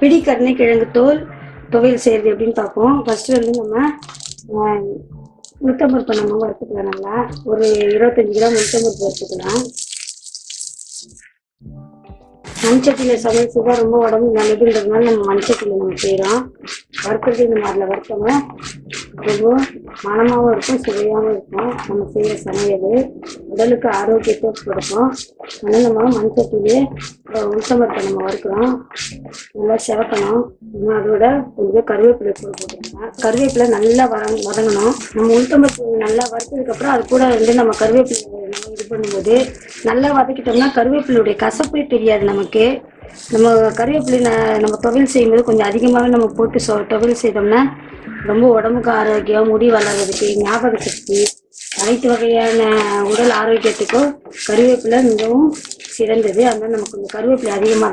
பிடி கருணைக்கிழங்கு தோல் துவையல் செய்கிறது எப்படின்னு பார்ப்போம். ஃபஸ்ட்டு வந்து நம்ம முத்தம்பருப்பு உளுத்தம்பருப்பை நம்ம வறுத்துக்கலாம் நல்லா. ஒரு இருபத்தஞ்சு கிராம் உளுத்தம்பருப்பு வறுத்துக்கலாம். மண்சட்டியில் சமையல் செய்தால் ரொம்ப உடம்பு நல்லதுன்றதுனால நம்ம மண்சட்டியில் நம்ம செய்கிறோம் வறுக்கிறது இந்த மாதிரில வறுத்தோம்னா ரொம்ப மனமாகவும் இருக்கும் சுவையாகவும் இருக்கும். நம்ம செய்கிற சமையல் உடலுக்கு ஆரோக்கியத்தை கொடுக்கும். அதனால் நம்ம மண்சட்டிலே உளுத்தம்பருப்பை நம்ம வறுக்கிறோம். நல்லா செவக்கணும். இன்னும் அதோட கொஞ்சம் கருவேப்பிலை கூட போட்டுக்கலாம் கருவேப்பிலை நல்லா வர வதங்கணும். நம்ம உளுத்தம்பருப்பு நல்லா வறுத்ததுக்கப்புறம் அது கூட வந்து நம்ம கருவேப்பிலை நம்ம இது பண்ணும்போது நல்லா வதக்கிட்டோம்னா கருவேப்பிலையுடைய கசப்பே தெரியாது நமக்கு. நம்ம கருவேப்பிலை ந- நம்ம துவையல் செய்யும்போது கொஞ்சம் அதிகமாகவே நம்ம போட்டு சொ துவையல் செய்தோம்னா ரொம்ப உடம்புக்கு ஆரோக்கியம் முடி வளர்றதுக்கு ஞாபக சக்தி அனைத்து வகையான உடல் ஆரோக்கியத்துக்கும் கருவேப்பிலை மிகவும் சிறந்தது. அதனால நமக்கு கொஞ்சம் கருவேப்பிலை அதிகமாக